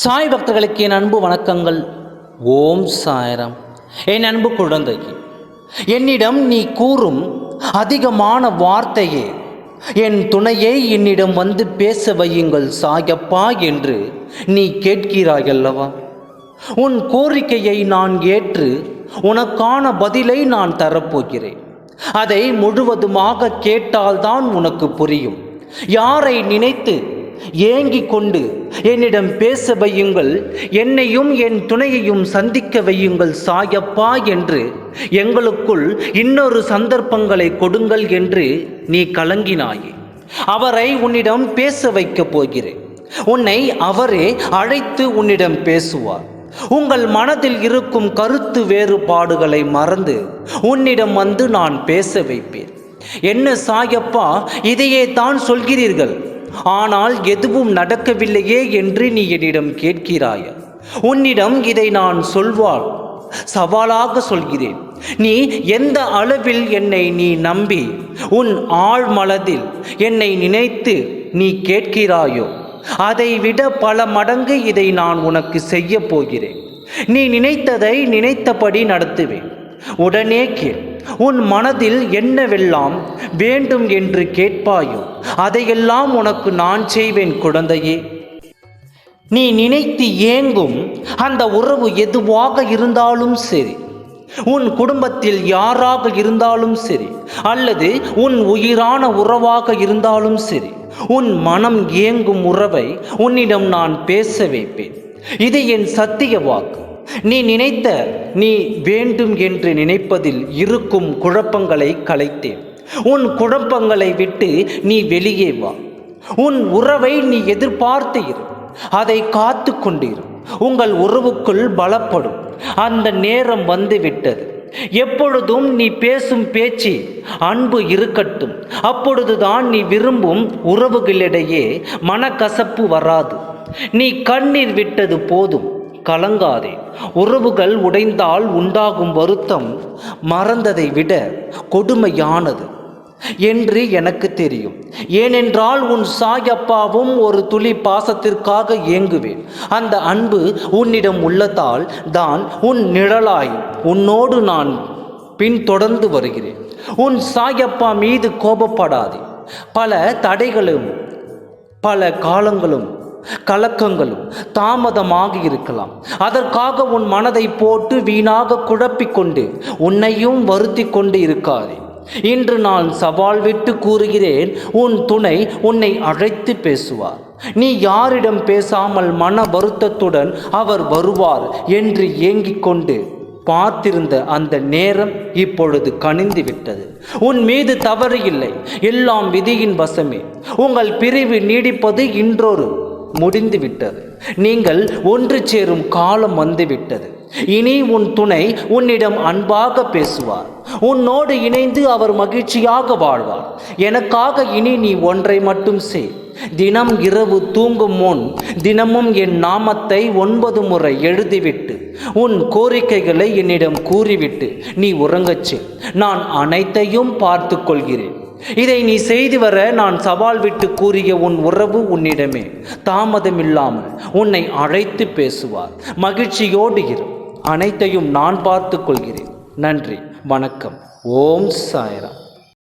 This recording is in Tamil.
சாய் பக்தர்களுக்கு என் அன்பு வணக்கங்கள். ஓம் சாயரம். என் அன்பு குழந்தை என்னிடம் நீ கூறும் அதிகமான வார்த்தையே என் துணையை என்னிடம் வந்து பேச வையுங்கள் சாயப்பா என்று நீ கேட்கிறாயல்லவா? உன் கோரிக்கையை நான் ஏற்று உனக்கான பதிலை நான் தரப்போகிறேன். அதை முழுவதுமாக கேட்டால்தான் உனக்கு புரியும். யாரை நினைத்து ஏங்கிக் கொண்டு என்னிடம் பேச வையுங்கள் என்னையும் என் துணையையும் சந்திக்க வையுங்கள் சாயப்பா என்று எங்களுக்குள் இன்னொரு சந்தர்ப்பங்களை கொடுங்கள் என்று நீ கலங்கினாயே. அவரை உன்னிடம் பேச வைக்கப் போகிறேன். உன்னை அவரே அழைத்து உன்னிடம் பேசுவார். உங்கள் மனதில் இருக்கும் கருத்து வேறுபாடுகளை மறந்து உன்னிடம் வந்து நான் பேச வைப்பேன். என்ன சாயப்பா இதையே தான் சொல்கிறீர்கள். ஆனால் எதுவும் நடக்கவில்லையே என்று நீ என்னிடம் கேட்கிறாய். உன்னிடம் இதை நான் சொல்வாள். சவாலாக சொல்கிறேன். நீ எந்த அளவில் என்னை நீ நம்பி உன் ஆழ் மனதில் என்னை நினைத்து நீ கேட்கிறாயோ அதை விட பல மடங்கு இதை நான் உனக்கு செய்ய போகிறேன். நீ நினைத்ததை நினைத்தபடி நடத்துவேன். உடனே கேள் உன் மனதில் என்னவெல்லாம் வேண்டும் என்று கேட்பாயோ? அதையெல்லாம் உனக்கு நான் செய்வேன் குழந்தையே. நீ நினைத்து ஏங்கும் அந்த உறவு எதுவாக இருந்தாலும் சரி. உன் குடும்பத்தில் யாராக இருந்தாலும் சரி அல்லது உன் உயிரான உறவாக இருந்தாலும் சரி உன் மனம் ஏங்கும் உறவை உன்னிடம் நான் பேச வைப்பேன். இது என் சத்திய வாக்கு. நீ நினைத்த நீ வேண்டும் என்று நினைப்பதில் இருக்கும் குழப்பங்களை கலைத்தேன். உன் குழப்பங்களை விட்டு நீ வெளியே வா. உன் உறவை நீ எதிர்பார்த்து இரு. அதை காத்து கொண்டிரு. உங்கள் உறவுக்குள் பலப்படும். அந்த நேரம் வந்து விட்டது எப்பொழுதும் நீ பேசும் பேச்சு அன்பு இருக்கட்டும். அப்பொழுதுதான் நீ விரும்பும் உறவுகளிடையே மனக்கசப்பு வராது. நீ கண்ணீர் விட்டது போதும். கலங்காதே. உறவுகள் உடைந்தால் உண்டாகும் வருத்தம் மறந்ததை விட கொடுமையானது. என்று எனக்கு தெரியும். ஏனென்றால் உன் சாயப்பாவும் ஒரு துளி பாசத்திற்காக ஏங்குவேன். அந்த அன்பு உன்னிடம் உள்ளதால் தான் உன் நிழலாய் உன்னோடு நான் பின்தொடர்ந்து வருகிறேன். உன் சாயப்பா மீது கோபப்படாதே. பல தடைகளும் பல காலங்களும் கலக்கங்களும் தாமதமாக இருக்கலாம். அதற்காக உன் மனதை போட்டு வீணாக குழப்பிக்கொண்டு உன்னையும் வருத்தி கொண்டு இருக்காதே. இன்று நான் சவால் விட்டு கூறுகிறேன் உன் துணை உன்னை அழைத்து பேசுவார். நீ யாரிடம் பேசாமல் மன வருத்தத்துடன் அவர் வருவார் என்று ஏங்கிக் கொண்டு பார்த்திருந்த அந்த நேரம் இப்பொழுது கனிந்து விட்டது. உன் மீது தவறு இல்லை எல்லாம் விதியின் வசமே. உங்கள் பிரிவு நீடிப்பது இன்றொரு முடிந்து விட்டது நீங்கள் ஒன்று சேரும் காலம் வந்துவிட்டது. இனி உன் துணை உன்னிடம் அன்பாக பேசுவார். உன்னோடு இணைந்து அவர் மகிழ்ச்சியாக வாழ்வார். எனக்காக இனி நீ ஒன்றை மட்டும் செய். தினம் இரவு தூங்கும் முன் தினமும் என் நாமத்தை ஒன்பது முறை எழுதிவிட்டு உன் கோரிக்கைகளை என்னிடம் கூறிவிட்டு நீ உறங்கச் நான் அனைத்தையும் பார்த்து கொள்கிறேன். இதை நீ செய்து வர நான் சவால் விட்டு கூறிய உன் உறவு உன்னிடமே. தாமதமில்லாமல் உன்னை அழைத்து பேசுவார். மகிழ்ச்சியோடு இரு. அனைத்தையும் நான் பார்த்து கொள்கிறேன். நன்றி. வணக்கம். ஓம் சாய்ராம்.